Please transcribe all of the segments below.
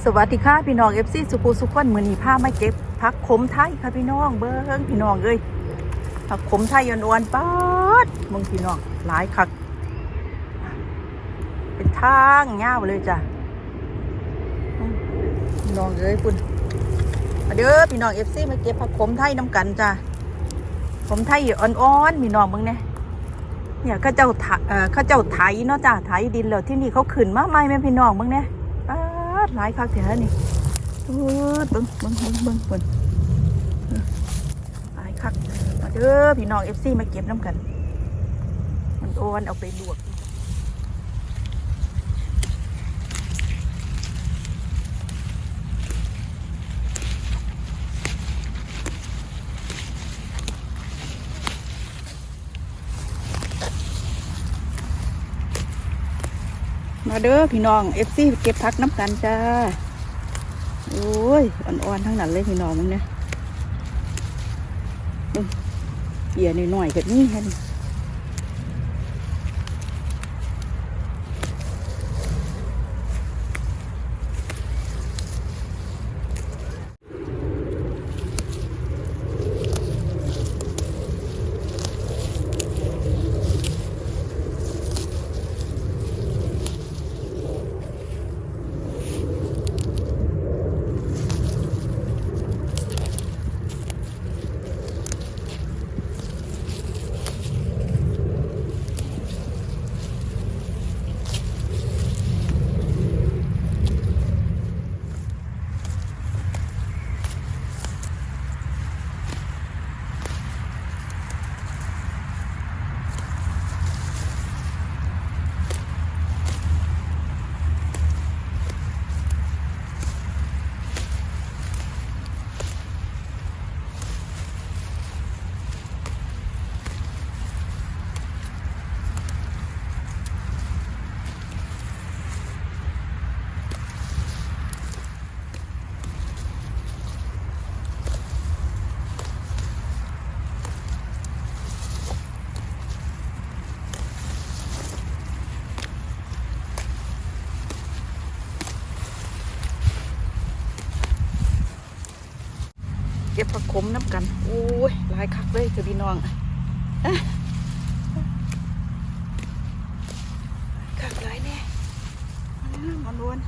สวัสดีค่ะพี่น้องเอฟซีสุขุสุขวันมือนีผ้ามาเก็บผักขมไทยค่ะพี่น้องเบิ้งพี่น้องเอ้ยผักขมไทยอ่อนๆป๊าดมึงพี่น้องหลายคัก เป็นทางเงาวเลยจ้ะพี่น้องเอ้ยคุณมาเด้อพี่น้องเอฟซีมาเก็บผักขมไทยน้ำกันจ้ะขมไทยอ่อนๆพี่น้องมึงเนี่ยเนี่ยเข้าเจ้าไถเอ่อเข้าเจ้าไถเนาะจ้ะไถดินแล้วที่นี่เขาขึ้นมาใหม่แม่พี่น้องมึงเนี่ย หลายคักแถวนี่ปืดเบิ้งเบิ้งเบิ้งเบิ้งเบิ้งหลายคักมาเด้อพี่น้องเอฟซีมาเก็บน้ำกัน มันโอนเอาไปลวก มาเด้อพี่น้องเอฟซีเก็บพักน้ำกันจ้าโอ้ยอ่อนๆทั้งนั้นเลยพี่น้องมึงเนี่ยเดี๋ยวหน่อยๆแบบนี้แค่นี้ ผักขมน้ำกัน โอ้ยหลายคักเลยคือพี่น้องอะคักหลายแน่มันล้วน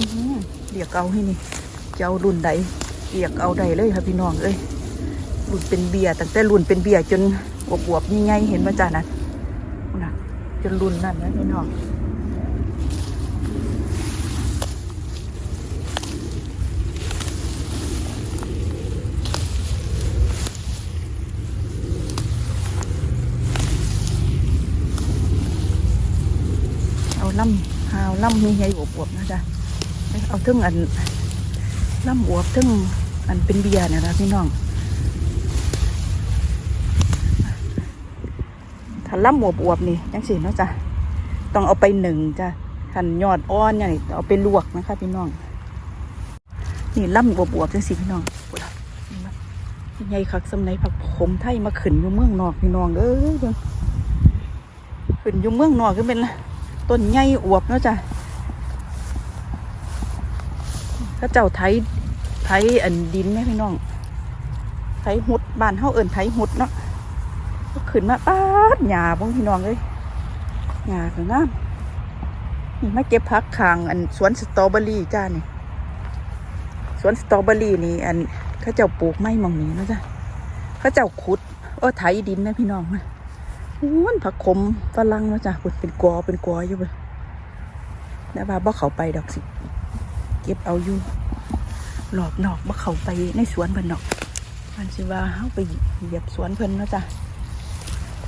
อื้อหื อเกเอาให้นี่จะเอารุ่นใดเรียกเอาใดเลยค่ะพี่น้องเอ้ยรุ่นเป็นเบียร์ตั้งแต่รุ่นเป็นเบียร์จนอวบๆนี่ไงเห็นมาจ้านะนะจนรุ่นนั่นนะพี่น้องเอาล่ำหาวล่ำมีใหญ่อวบๆนะจ๊ะ เอาทึ่งอันล่ำอวบทึ่งอันเป็นเบียร์นี่ยนะพี่น้องถ้าล่ำอวบอวบๆนี่จังสิเนาะจ้ะต้องเอาไปหนึ่งจ้ะทันยอดอ่อนอย่างนี้เอาไปลวกนะคะ พี่น้อง นี่ล่ำอวบอวบๆจังสิพี่น้องใหญ่คักสำในผักขมไทยมาขึ้นอยู่เมืองนอกพี่น้องเอ้ยเบิ่งขึ้นอยู่เมืองนอกก็เป็นต้นใหญ่อวบเนาะจ้ะ ก็เจ้าไทยไทยอันดินไหมพี่น้อง ไทยหุดบ้านเฮาเอิ้นไทยหุดเนาะก็ขึ้นมาป้าดหญ้าบ่งพี่น้องเอ้ยหญ้าก็งามนี่มาเก็บผักข้าง อันสวนสตรอเบอรี่จ้านี่สวนสตรอเบอรี่นี่ อันเขาเจ้าปลูกไม้มองนี้เนาะจ้ะเขาเจ้าขุดเออไถดินนะพี่น้องนะมันผักขมฝรั่งเนาะจ้ะพุ่นเป็นกอเป็นกออยู่เบิ่งแล้วว่าบ่เขาไปดอกสิ เก็บเอาอยู่ หลอบนอกบ่เขาไปในสวนเพิ่นดอกมันสิว่าเฮาไปเหยียบสวนเพิ่นเนาะจ้ะ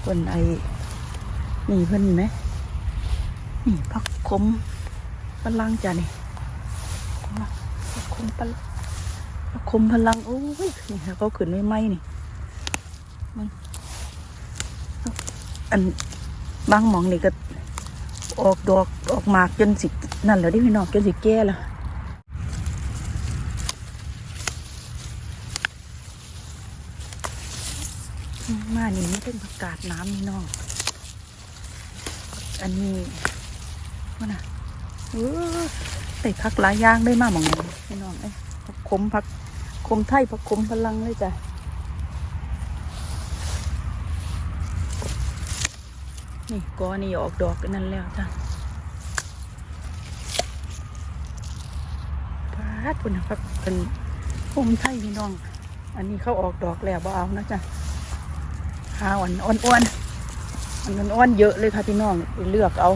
เพิ่นไอ้นี่เพิ่นไหมนี่ผักขมฝรั่งจ้ะนี่ผักขมฝรั่งผักขมฝรั่งโอ้ยนี่เขาขึ้นไม่ไหมนี่มึงอันบางหมองนี่ก็ออกดอกออกหมากจนสินั่นแหล้วดิพี่น้องจนสิแก่แล้วอื มานี่ไม่เป็นประกาศน้ำนี่น้อง อันนี้ว่าน่ะเออแต่พักหลายอย่างได้มากหมองนี้พี่น้องเอ้ยผักขมผักขมไทยผักขมพลังเลยจ้ะนี่กอนี่ออกดอกกันนั่นแล้วจ้ะพาดพุ่นนะพักเป็นขมไทยพี่น้อง อันนี้เขาออกดอกแล้วบ่เอานะจ้ะ หาอ่อนอ่อนๆอันนั้นอ้อนเยอะเลยค่ะพี่น้องเลือกเอา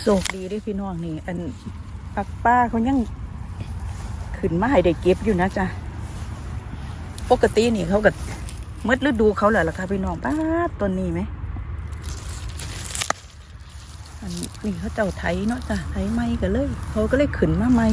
โศกดีด้วยพี่น้องนี่ อันปักป้าเขายัง ขึ้นมาให้ได้เก็บอยู่นะจ๊ะปกตินี่เขาก็มืดฤดูเขาแหละล่ะค่ะพี่น้องป้าต้นนี้ไหมอันนี้เขาเจ้าไถเนาะจ้ะไทยไม่กันเลย เขาก็เลยขึ้นมาใหม่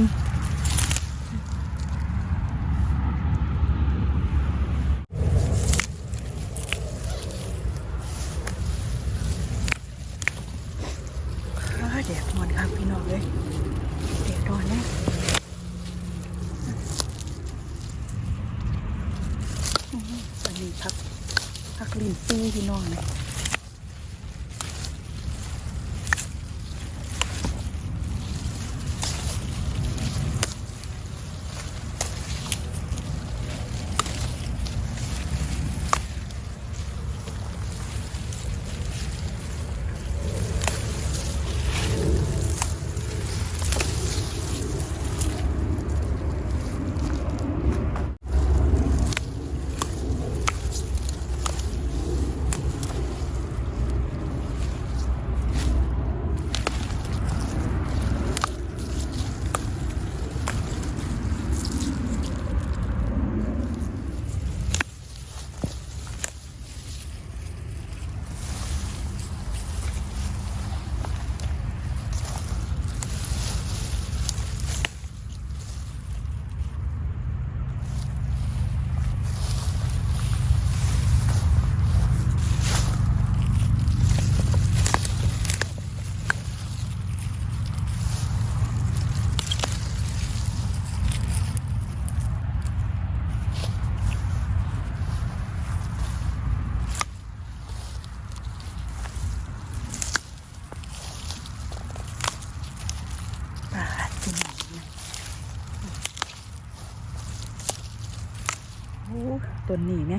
นนี้ไหม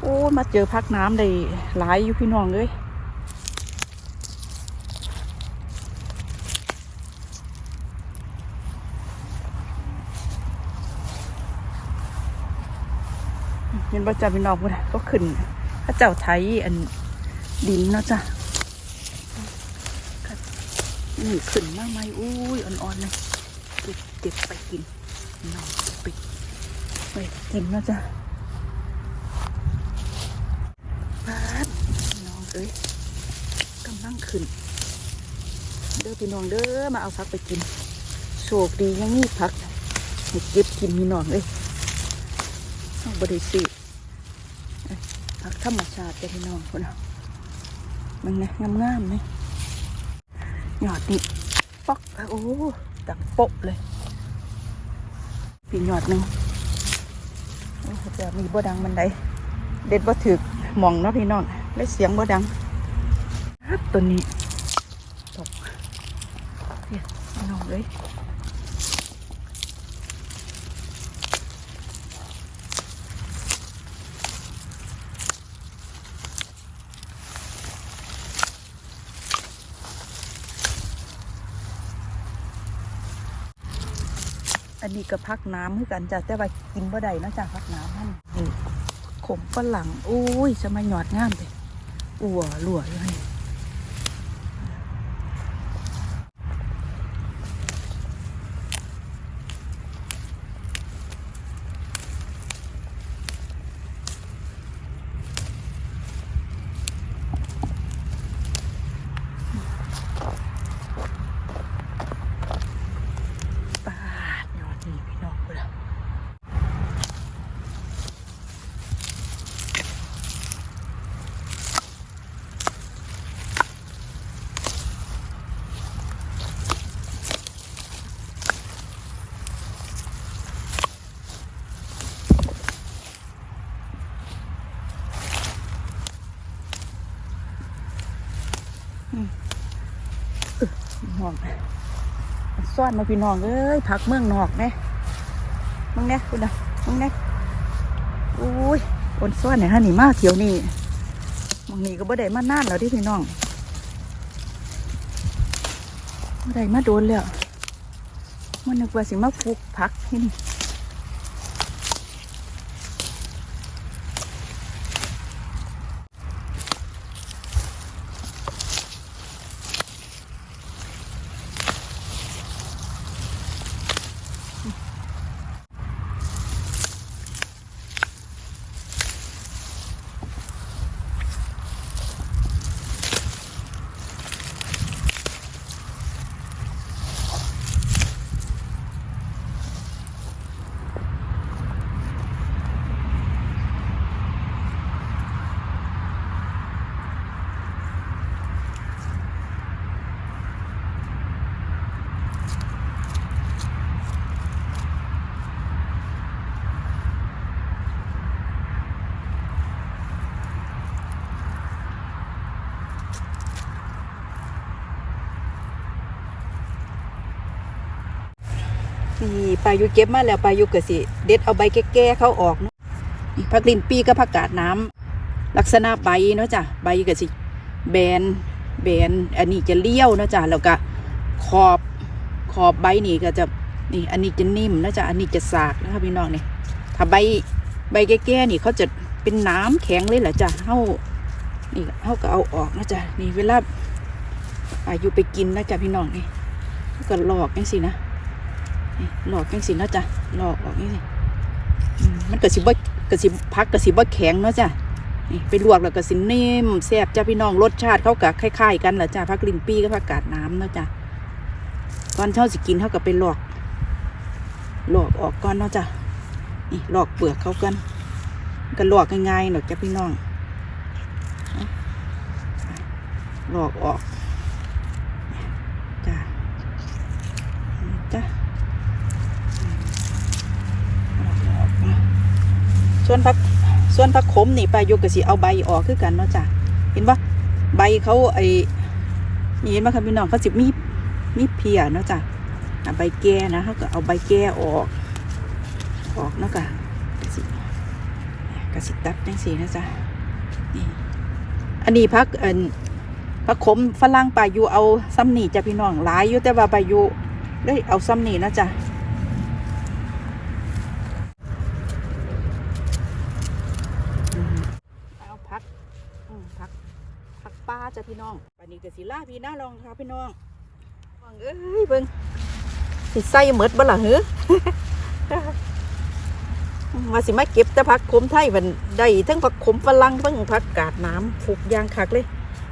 โอ้มาเจอพักน้ำได้หลายอยู่พี่น้องเลยเห็นบ่จ่าพี่น้องพุ่นะก็ขึ้นพระเจ้าไทยอันดินเนาะจ้ะ นี่ขึ้นมากไหมอุ้ยอ่อนๆเลยเก็บเก็บไปกินน้องไปไปกินนะจ้ะปาดน้องเอ้ยกำลังขึ้น เด้อพี่น้องเด้อมาเอาพักไปกินโชคดียังมีพักให้เก็บกินพี่น้องเอ้ยต้องบริสุทธิ์พักธรรมชาติจ้ะพี่น้องคนเอามันไงงามๆไหม หยอดนี่ปอกโอ้ดังโปะเลยปีหยอดหนึ่งจะมีบ่ดังมันไดเด็ดบ่ถึกหมองเนาะพี่น้องและเสียงบ่ดังฮัดตัวนี้ตกเนี่ยน้องเลย อันนี้ก็พักน้ำคือกันจ้ะแต่ว่ากินบ่ได้เนาะจ้ะพักน้ำมันนี่ขมฝรั่งอุ้ยจะมาหยอดงามเลยอัวหลัวอยู่นี่ น้องซ่อนมาพี่น้องเอ้ยพักเมืองนอกแน่มึงเนี่ยคุณนะมึงเนี่ยอุ้ยคนซ่อนเนี่ยฮะนี่มาเที่ยวนี่มึงนี่ก็บ่ได้มานานแล้วที่พี่น้องบ่ได้มาโดนแล้วมันนึกว่าสิมาปลูกผักที่นี่ นี่ปลายุเก็บมาแล้วปลายุก็สิ เด็ดเอาใบแก่ๆเขาออกเนาะนี่ผักลินปีกับผักกาดน้ำลักษณะใบเนาะจ้ะใบก็สิ แบนแบนอันนี้จะเลี้ยวเนาะจ้ะแล้วก็ขอบขอบใบนี่ก็จะนี่อันนี้จะนิ่มนะจ๊ะอันนี้จะสากนะคะพี่น้องเนี่ยถ้าใบใบแก่ๆนี่เขาจะเป็นน้ำแข็งเลยเหรอจ้ะเฮานี่เฮาก็เอาออกนะจ๊ะนี่เวลาอายุไปกินนะจ๊ะพี่น้องนี่ก็หลอกจังสินะ นี่ลอกจังสินาะจ๊ะหลอกออกจังสิมันก็สิบ่ก็สิพักก็สิบ่แข็งเนาะจ้ะนี่ไปลวกแล้วก็สินิ่มแซ่บจ้าพี่น้องรสชาติเขากับคล้ายๆกันแหละจ้าผักลินปี้กับผักกาดน้ำเนาะจ้าก่อนเช้าสิกินเขากับไปหลวกลวกออกก่อนเนาะจ้านี่หลอกเปลือกเขากันก็ลวกง่ายๆหนอกจ้าพี่น้องเอาลอกออกจ้าจ้าลอกออกมา ส่วนผักส่วนผักขมนี่ปลายุกก็สิเอาใบออกคือกันเนาะจ้ะเห็นปะใบเขาไอ้นี่เห็นปะครับพี่น้องเขาสิมีมีเพียเนาะจ้ะใบแก่นะเขาก็เอาใบแก่ออก ออกเนาะกะกสิกสิตัดจังสีนะจ๊ะนี่อันนี้พักเอันพักขมฝรั่งปลายุเอาซ้ำนี่จ้ะพี่น้องหลายอยู่แต่ว่าปลายุเลยเอาซ้ำนี่นะจ๊ะ เอาพักอืมพัก พักป้าจ้ะพี่น้ องปานนี้ก็สิล่าพี่น้าลองค่ะพี่น้องฟังเอ้ยเบิ่งสิใส่หมดบ่ล่ะหือมาสิมาเก็บแต่ผักขมไทยมันได้ทั้งผักขมฝรั่งทั้งผักกาดน้ำผูกยางคักเลย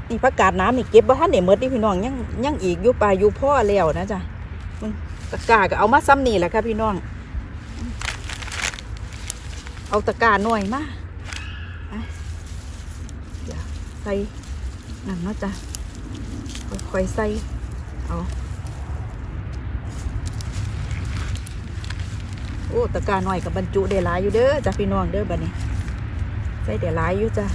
นี่ผักกาดน้ำนี่เก็บบ่ทันได้หมดนี่พี่น้องยังยังอีกอยู่ปลายอยู่พ่อแล้วนะจ๊ะมึงตะกร้าก็เอามาซ้ำนี่แหละค่ะพี่น้อง เอาตะกร้าหน่อยมาใส่นั่นนาะจ้ะ ค่อยใส่ เอาโอ้ตะการหน่อยกับบรรจุได้หลายอยู่เด้อจ้ะพี่น้องเด้อบัดนี้ใส่ได้หลายอยู่จ้ะ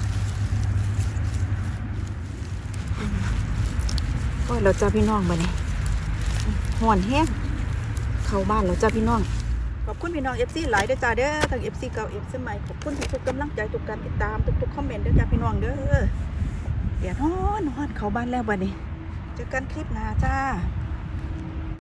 โอ้ยเราจ้าพี่น้องบัดนี้ห่อนแห้งเข้าบ้านแล้วจ้าพี่น้องขอบคุณพี่น้องเอฟซีหลายเด้อจ้าเด้อทั้งเอฟซีเก่าเอฟซีใหม่ขอบคุณทุกๆกำลังใจทุกการติดตามทุกๆคอมเมนต์เด้อจ้าพี่น้องเด้อเดี๋ยวนอนนอนเข้าบ้านแล้วบัดนี้ เจอกันคลิปหน้าจ้า